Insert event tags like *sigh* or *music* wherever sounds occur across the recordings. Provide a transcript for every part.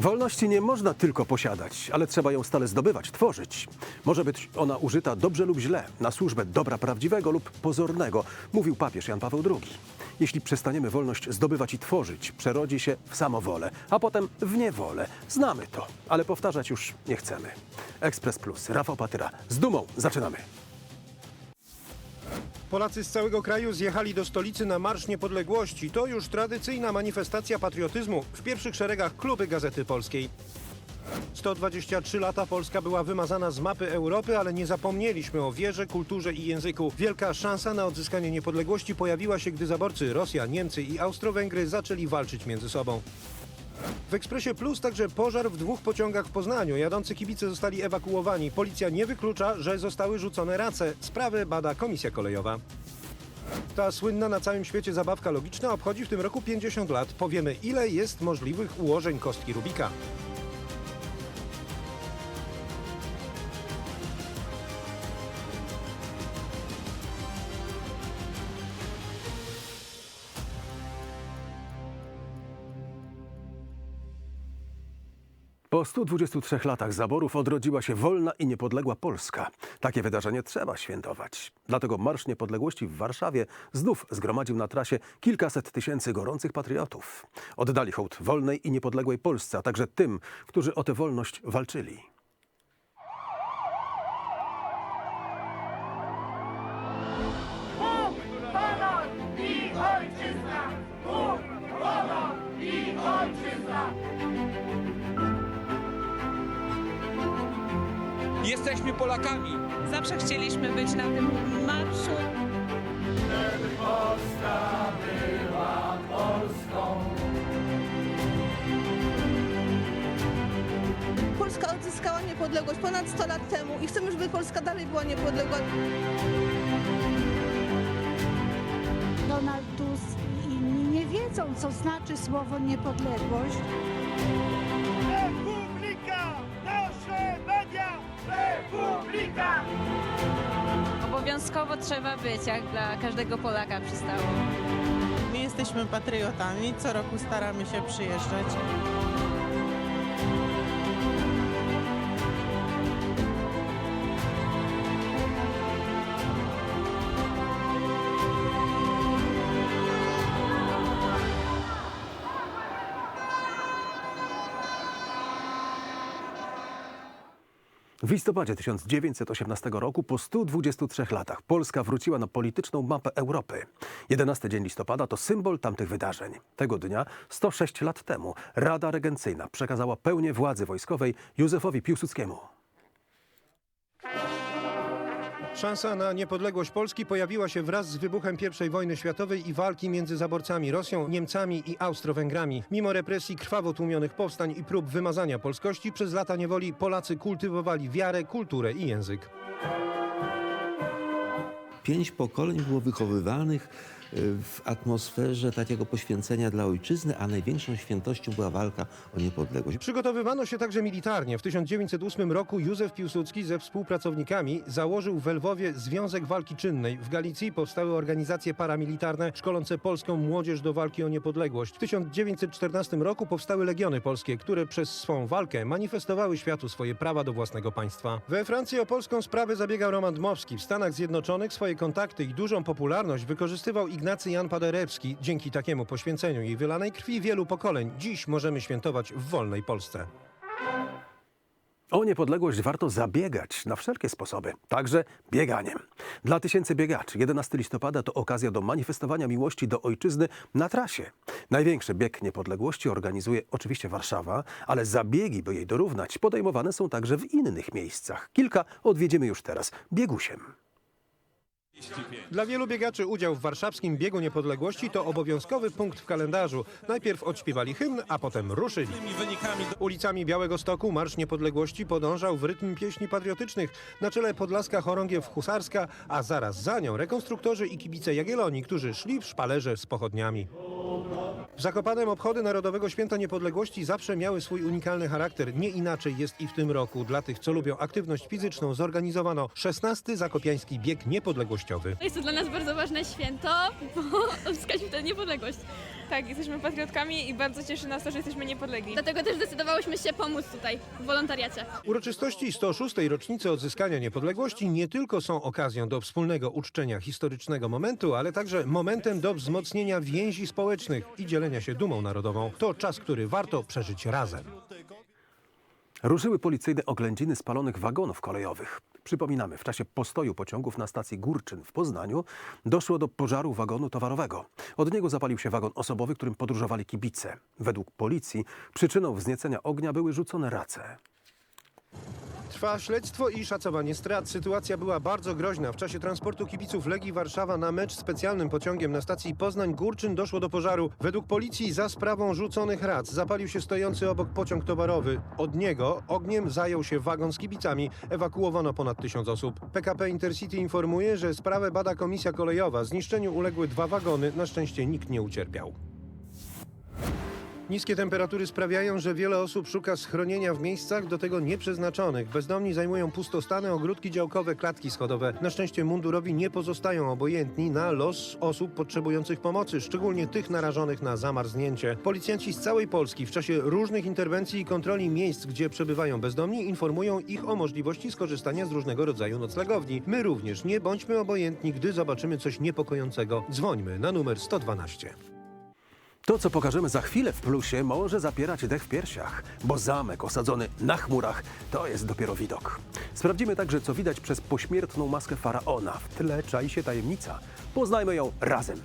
Wolności nie można tylko posiadać, ale trzeba ją stale zdobywać, tworzyć. Może być ona użyta dobrze lub źle, na służbę dobra prawdziwego lub pozornego, mówił papież Jan Paweł II. Jeśli przestaniemy wolność zdobywać i tworzyć, przerodzi się w samowolę, a potem w niewolę. Znamy to, ale powtarzać już nie chcemy. Ekspres Plus, Rafał Patyra. Z dumą zaczynamy. Polacy z całego kraju zjechali do stolicy na Marsz Niepodległości. To już tradycyjna manifestacja patriotyzmu. W pierwszych szeregach kluby Gazety Polskiej. 123 lata Polska była wymazana z mapy Europy, ale nie zapomnieliśmy o wierze, kulturze i języku. Wielka szansa na odzyskanie niepodległości pojawiła się, gdy zaborcy Rosja, Niemcy i Austro-Węgry zaczęli walczyć między sobą. W Ekspresie Plus także pożar w dwóch pociągach w Poznaniu. Jadący kibice zostali ewakuowani. Policja nie wyklucza, że zostały rzucone race. Sprawę bada Komisja Kolejowa. Ta słynna na całym świecie zabawka logiczna obchodzi w tym roku 50 lat. Powiemy, ile jest możliwych ułożeń kostki Rubika. Po 123 latach zaborów odrodziła się wolna i niepodległa Polska. Takie wydarzenie trzeba świętować. Dlatego Marsz Niepodległości w Warszawie znów zgromadził na trasie kilkaset tysięcy gorących patriotów. Oddali hołd wolnej i niepodległej Polsce, a także tym, którzy o tę wolność walczyli. Jesteśmy Polakami. Zawsze chcieliśmy być na tym marszu. Polska odzyskała niepodległość ponad 100 lat temu i chcemy, żeby Polska dalej była niepodległa. Donald Tusk i inni nie wiedzą, co znaczy słowo niepodległość. Obowiązkowo trzeba być, jak dla każdego Polaka przystało. My jesteśmy patriotami, co roku staramy się przyjeżdżać. W listopadzie 1918 roku, po 123 latach, Polska wróciła na polityczną mapę Europy. 11 dzień listopada to symbol tamtych wydarzeń. Tego dnia, 106 lat temu, Rada Regencyjna przekazała pełnię władzy wojskowej Józefowi Piłsudskiemu. Szansa na niepodległość Polski pojawiła się wraz z wybuchem I wojny światowej i walki między zaborcami Rosją, Niemcami i Austro-Węgrami. Mimo represji krwawo tłumionych powstań i prób wymazania polskości, przez lata niewoli Polacy kultywowali wiarę, kulturę i język. pięć pokoleń było wychowywanych w atmosferze takiego poświęcenia dla ojczyzny, a największą świętością była walka o niepodległość. Przygotowywano się także militarnie. W 1908 roku Józef Piłsudski ze współpracownikami założył w Lwowie Związek Walki Czynnej. W Galicji powstały organizacje paramilitarne szkolące polską młodzież do walki o niepodległość. W 1914 roku powstały Legiony Polskie, które przez swą walkę manifestowały światu swoje prawa do własnego państwa. We Francji o polską sprawę zabiegał Roman Dmowski. W Stanach Zjednoczonych swoje kontakty i dużą popularność wykorzystywał Ignacy Jan Paderewski. Dzięki takiemu poświęceniu i wylanej krwi wielu pokoleń dziś możemy świętować w wolnej Polsce. O niepodległość warto zabiegać na wszelkie sposoby, także bieganiem. Dla tysięcy biegaczy 11 listopada to okazja do manifestowania miłości do ojczyzny na trasie. Największy bieg niepodległości organizuje oczywiście Warszawa, ale zabiegi, by jej dorównać, podejmowane są także w innych miejscach. Kilka odwiedzimy już teraz. Biegusiem. Dla wielu biegaczy udział w warszawskim biegu niepodległości to obowiązkowy punkt w kalendarzu. Najpierw odśpiewali hymn, a potem ruszyli. Ulicami Białego Stoku Marsz Niepodległości podążał w rytm pieśni patriotycznych. Na czele Podlaska chorągiew husarska, a zaraz za nią rekonstruktorzy i kibice Jagiellonii, którzy szli w szpalerze z pochodniami. W Zakopanem obchody Narodowego Święta Niepodległości zawsze miały swój unikalny charakter. Nie inaczej jest i w tym roku. Dla tych, co lubią aktywność fizyczną, zorganizowano 16. Zakopiański Bieg Niepodległościowy. Jest to dla nas bardzo ważne święto, bo *laughs* odzyskaliśmy tę niepodległość. Tak, jesteśmy patriotkami i bardzo cieszy nas to, że jesteśmy niepodlegli. Dlatego też zdecydowałyśmy się pomóc tutaj w wolontariacie. Uroczystości 106. rocznicy odzyskania niepodległości nie tylko są okazją do wspólnego uczczenia historycznego momentu, ale także momentem do wzmocnienia więzi społecznych i dzielenia się dumą narodową. To czas, który warto przeżyć razem. Ruszyły policyjne oględziny spalonych wagonów kolejowych. Przypominamy, w czasie postoju pociągów na stacji Górczyn w Poznaniu doszło do pożaru wagonu towarowego. Od niego zapalił się wagon osobowy, którym podróżowali kibice. Według policji przyczyną wzniecenia ognia były rzucone race. Trwa śledztwo i szacowanie strat. Sytuacja była bardzo groźna. W czasie transportu kibiców Legii Warszawa na mecz specjalnym pociągiem na stacji Poznań-Górczyn doszło do pożaru. Według policji za sprawą rzuconych rac zapalił się stojący obok pociąg towarowy. Od niego ogniem zajął się wagon z kibicami. Ewakuowano ponad tysiąc osób. PKP Intercity informuje, że sprawę bada komisja kolejowa. Zniszczeniu uległy dwa wagony. Na szczęście nikt nie ucierpiał. Niskie temperatury sprawiają, że wiele osób szuka schronienia w miejscach do tego nieprzeznaczonych. Bezdomni zajmują pustostany, ogródki działkowe, klatki schodowe. Na szczęście mundurowi nie pozostają obojętni na los osób potrzebujących pomocy, szczególnie tych narażonych na zamarznięcie. Policjanci z całej Polski w czasie różnych interwencji i kontroli miejsc, gdzie przebywają bezdomni, informują ich o możliwości skorzystania z różnego rodzaju noclegowni. My również nie bądźmy obojętni, gdy zobaczymy coś niepokojącego. Dzwońmy na numer 112. To, co pokażemy za chwilę w plusie, może zapierać dech w piersiach, bo zamek osadzony na chmurach to jest dopiero widok. Sprawdzimy także, co widać przez pośmiertną maskę faraona. W tle czai się tajemnica. Poznajmy ją razem.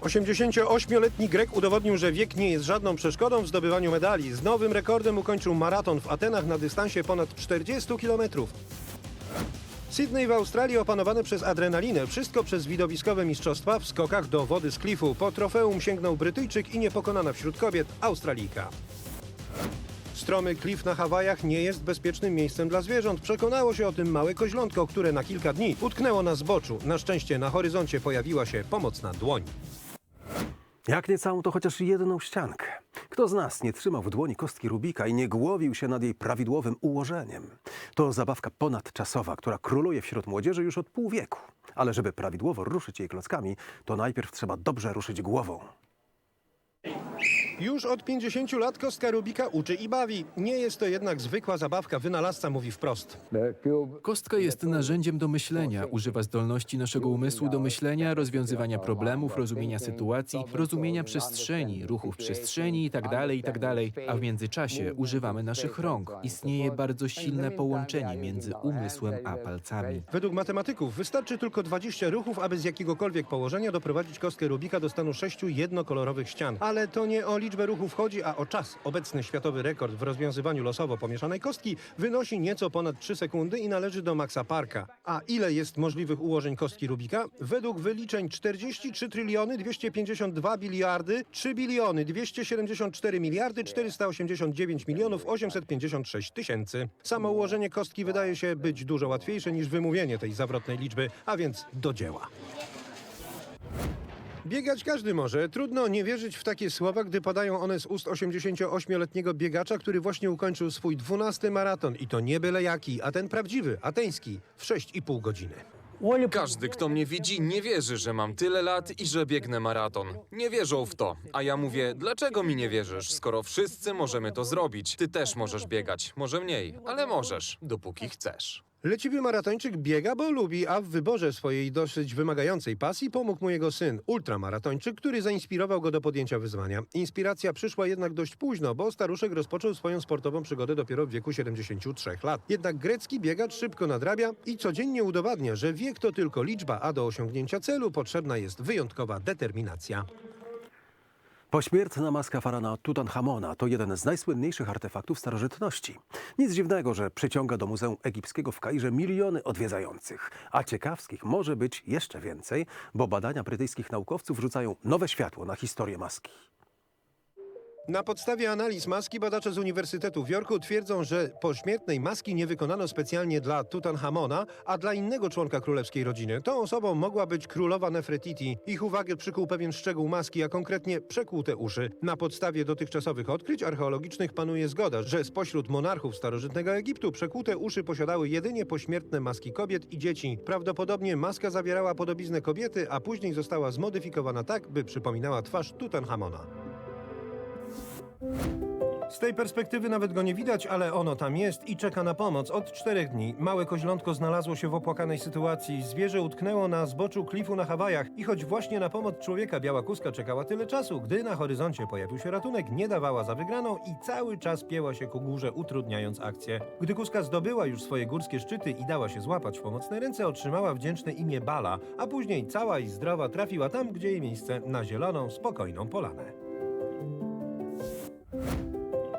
88-letni Grek udowodnił, że wiek nie jest żadną przeszkodą w zdobywaniu medali. Z nowym rekordem ukończył maraton w Atenach na dystansie ponad 40 km. Sydney w Australii opanowany przez adrenalinę. Wszystko przez widowiskowe mistrzostwa w skokach do wody z klifu. Po trofeum sięgnął Brytyjczyk i niepokonana wśród kobiet Australijka. Stromy klif na Hawajach nie jest bezpiecznym miejscem dla zwierząt. Przekonało się o tym małe koźlątko, które na kilka dni utknęło na zboczu. Na szczęście na horyzoncie pojawiła się pomocna dłoń. Jak nie całą, to chociaż jedną ściankę. Kto z nas nie trzymał w dłoni kostki Rubika i nie głowił się nad jej prawidłowym ułożeniem? To zabawka ponadczasowa, która króluje wśród młodzieży już od pół wieku. Ale żeby prawidłowo ruszyć jej klockami, to najpierw trzeba dobrze ruszyć głową. Już od 50 lat kostka Rubika uczy i bawi. Nie jest to jednak zwykła zabawka, wynalazca mówi wprost. Kostka jest narzędziem do myślenia. Używa zdolności naszego umysłu do myślenia, rozwiązywania problemów, rozumienia sytuacji, rozumienia przestrzeni, ruchów przestrzeni itd., itd. A w międzyczasie używamy naszych rąk. Istnieje bardzo silne połączenie między umysłem a palcami. Według matematyków wystarczy tylko 20 ruchów, aby z jakiegokolwiek położenia doprowadzić kostkę Rubika do stanu sześciu jednokolorowych ścian. Ale to nie o liczbę ruchów chodzi, a o czas. Obecny światowy rekord w rozwiązywaniu losowo pomieszanej kostki wynosi nieco ponad 3 sekundy i należy do Maxa Parka. A ile jest możliwych ułożeń kostki Rubika? Według wyliczeń 43 tryliony 252 biliardy 3 biliony 274 miliardy 489 milionów 856 tysięcy. Samo ułożenie kostki wydaje się być dużo łatwiejsze niż wymówienie tej zawrotnej liczby, a więc do dzieła. Biegać każdy może. Trudno nie wierzyć w takie słowa, gdy padają one z ust 88-letniego biegacza, który właśnie ukończył swój 12 maraton. I to nie byle jaki, a ten prawdziwy, ateński, w 6,5 godziny. Każdy, kto mnie widzi, nie wierzy, że mam tyle lat i że biegnę maraton. Nie wierzą w to. A ja mówię, dlaczego mi nie wierzysz, skoro wszyscy możemy to zrobić? Ty też możesz biegać. Może mniej, ale możesz, dopóki chcesz. Leciwy maratończyk biega, bo lubi, a w wyborze swojej dosyć wymagającej pasji pomógł mu jego syn, ultramaratończyk, który zainspirował go do podjęcia wyzwania. Inspiracja przyszła jednak dość późno, bo staruszek rozpoczął swoją sportową przygodę dopiero w wieku 73 lat. Jednak grecki biegacz szybko nadrabia i codziennie udowadnia, że wiek to tylko liczba, a do osiągnięcia celu potrzebna jest wyjątkowa determinacja. Pośmiertna maska faraona Tutanchamona to jeden z najsłynniejszych artefaktów starożytności. Nic dziwnego, że przyciąga do Muzeum Egipskiego w Kairze miliony odwiedzających. A ciekawskich może być jeszcze więcej, bo badania brytyjskich naukowców rzucają nowe światło na historię maski. Na podstawie analiz maski badacze z Uniwersytetu w Jorku twierdzą, że pośmiertnej maski nie wykonano specjalnie dla Tutanchamona, a dla innego członka królewskiej rodziny. Tą osobą mogła być królowa Nefertiti. Ich uwagę przykuł pewien szczegół maski, a konkretnie przekłute uszy. Na podstawie dotychczasowych odkryć archeologicznych panuje zgoda, że spośród monarchów starożytnego Egiptu przekłute uszy posiadały jedynie pośmiertne maski kobiet i dzieci. Prawdopodobnie maska zawierała podobiznę kobiety, a później została zmodyfikowana tak, by przypominała twarz Tutanchamona. Z tej perspektywy nawet go nie widać, ale ono tam jest i czeka na pomoc. Od czterech dni małe koźlątko znalazło się w opłakanej sytuacji. Zwierzę utknęło na zboczu klifu na Hawajach i choć właśnie na pomoc człowieka biała kuska czekała tyle czasu, gdy na horyzoncie pojawił się ratunek, nie dawała za wygraną i cały czas pieła się ku górze, utrudniając akcję. Gdy kuska zdobyła już swoje górskie szczyty i dała się złapać w pomocne ręce, otrzymała wdzięczne imię Bala, a później cała i zdrowa trafiła tam, gdzie jej miejsce, na zieloną, spokojną polanę.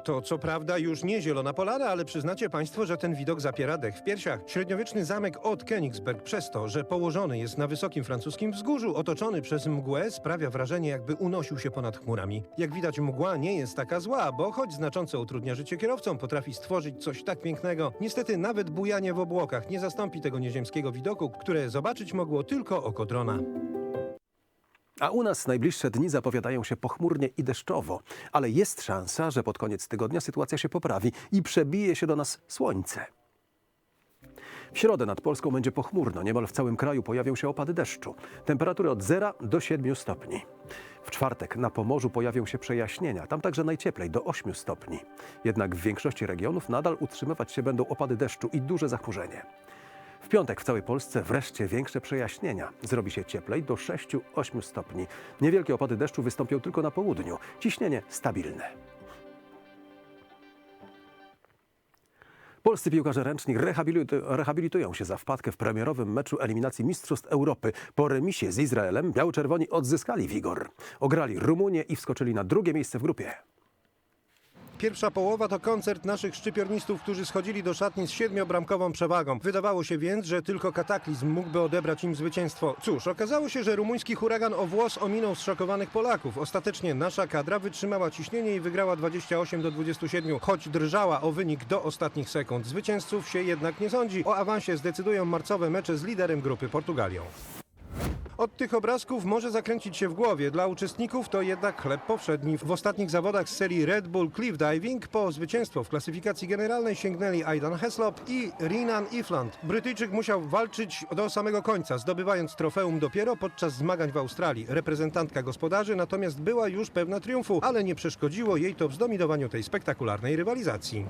To co prawda już nie zielona polana, ale przyznacie państwo, że ten widok zapiera dech w piersiach. Średniowieczny zamek od Königsberg przez to, że położony jest na wysokim francuskim wzgórzu, otoczony przez mgłę, sprawia wrażenie jakby unosił się ponad chmurami. Jak widać mgła nie jest taka zła, bo choć znacząco utrudnia życie kierowcom, potrafi stworzyć coś tak pięknego. Niestety nawet bujanie w obłokach nie zastąpi tego nieziemskiego widoku, które zobaczyć mogło tylko oko drona. A u nas najbliższe dni zapowiadają się pochmurnie i deszczowo, ale jest szansa, że pod koniec tygodnia sytuacja się poprawi i przebije się do nas słońce. W środę nad Polską będzie pochmurno, niemal w całym kraju pojawią się opady deszczu. Temperatury od 0 do 7 stopni. W czwartek na Pomorzu pojawią się przejaśnienia, tam także najcieplej do 8 stopni. Jednak w większości regionów nadal utrzymywać się będą opady deszczu i duże zachmurzenie. W piątek w całej Polsce wreszcie większe przejaśnienia. Zrobi się cieplej do 6-8 stopni. Niewielkie opady deszczu wystąpią tylko na południu. Ciśnienie stabilne. Polscy piłkarze ręczni rehabilitu- rehabilitują się za wpadkę w premierowym meczu eliminacji Mistrzostw Europy. Po remisie z Izraelem biało-czerwoni odzyskali wigor. Ograli Rumunię i wskoczyli na drugie miejsce w grupie. Pierwsza połowa to koncert naszych szczypiornistów, którzy schodzili do szatni z siedmiobramkową przewagą. Wydawało się więc, że tylko kataklizm mógłby odebrać im zwycięstwo. Cóż, okazało się, że rumuński huragan o włos ominął zszokowanych Polaków. Ostatecznie nasza kadra wytrzymała ciśnienie i wygrała 28 do 27, choć drżała o wynik do ostatnich sekund. Zwycięzców się jednak nie sądzi. O awansie zdecydują marcowe mecze z liderem grupy Portugalią. Od tych obrazków może zakręcić się w głowie. Dla uczestników to jednak chleb powszedni. W ostatnich zawodach z serii Red Bull Cliff Diving po zwycięstwo w klasyfikacji generalnej sięgnęli Aidan Heslop i Rinan Ifland. Brytyjczyk musiał walczyć do samego końca, zdobywając trofeum dopiero podczas zmagań w Australii. Reprezentantka gospodarzy natomiast była już pewna triumfu, ale nie przeszkodziło jej to w zdominowaniu tej spektakularnej rywalizacji.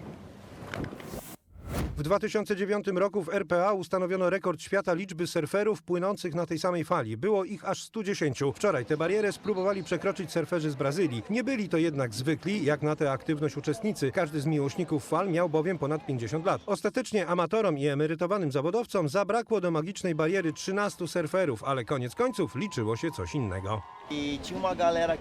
W 2009 roku w RPA ustanowiono rekord świata liczby surferów płynących na tej samej fali. Było ich aż 110. Wczoraj tę barierę spróbowali przekroczyć surferzy z Brazylii. Nie byli to jednak zwykli, jak na tę aktywność uczestnicy. Każdy z miłośników fal miał bowiem ponad 50 lat. Ostatecznie amatorom i emerytowanym zawodowcom zabrakło do magicznej bariery 13 surferów, ale koniec końców liczyło się coś innego.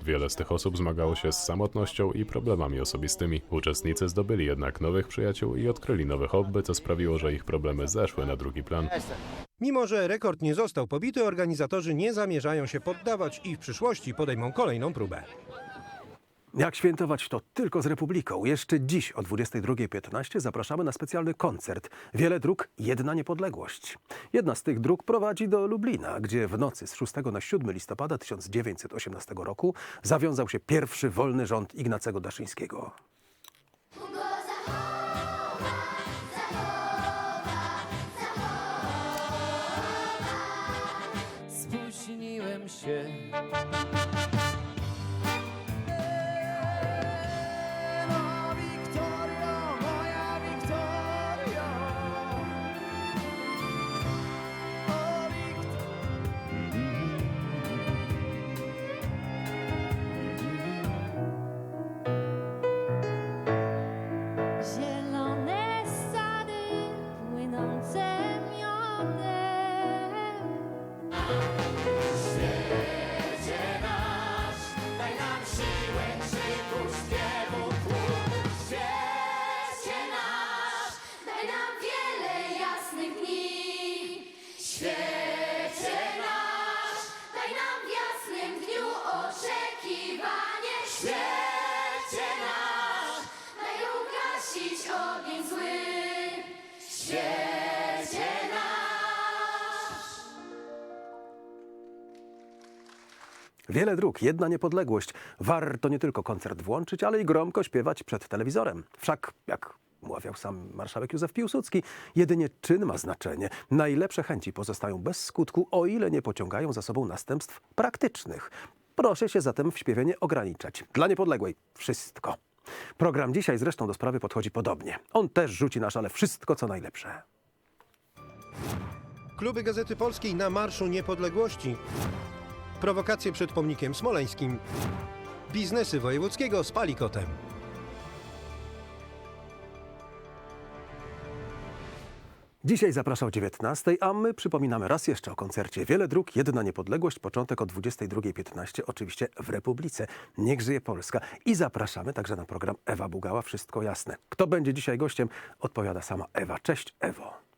Wiele z tych osób zmagało się z samotnością i problemami osobistymi. Uczestnicy zdobyli jednak nowych przyjaciół i odkryli nowe hobby, co sprawiło, że ich problemy zeszły na drugi plan. Mimo, że rekord nie został pobity, organizatorzy nie zamierzają się poddawać i w przyszłości podejmą kolejną próbę. Jak świętować to tylko z Republiką? Jeszcze dziś o 22.15 zapraszamy na specjalny koncert. Wiele dróg, jedna niepodległość. Jedna z tych dróg prowadzi do Lublina, gdzie w nocy z 6 na 7 listopada 1918 roku zawiązał się pierwszy wolny rząd Ignacego Daszyńskiego. Spóźniłem się. Wiele dróg, jedna niepodległość. Warto nie tylko koncert włączyć, ale i gromko śpiewać przed telewizorem. Wszak, jak mawiał sam marszałek Józef Piłsudski, jedynie czyn ma znaczenie. Najlepsze chęci pozostają bez skutku, o ile nie pociągają za sobą następstw praktycznych. Proszę się zatem w śpiewie ograniczać. Dla niepodległej wszystko. Program dzisiaj zresztą do sprawy podchodzi podobnie. On też rzuci na szale wszystko, co najlepsze. Kluby Gazety Polskiej na Marszu Niepodległości. Prowokacje przed pomnikiem smoleńskim. Biznesy wojewódzkiego z palikotem. Dzisiaj zapraszał 19, a my przypominamy raz jeszcze o koncercie Wiele Dróg, Jedna Niepodległość, początek o 22.15, oczywiście w Republice. Niech żyje Polska. I zapraszamy także na program Ewa Bugała, Wszystko Jasne. Kto będzie dzisiaj gościem, odpowiada sama Ewa. Cześć Ewo.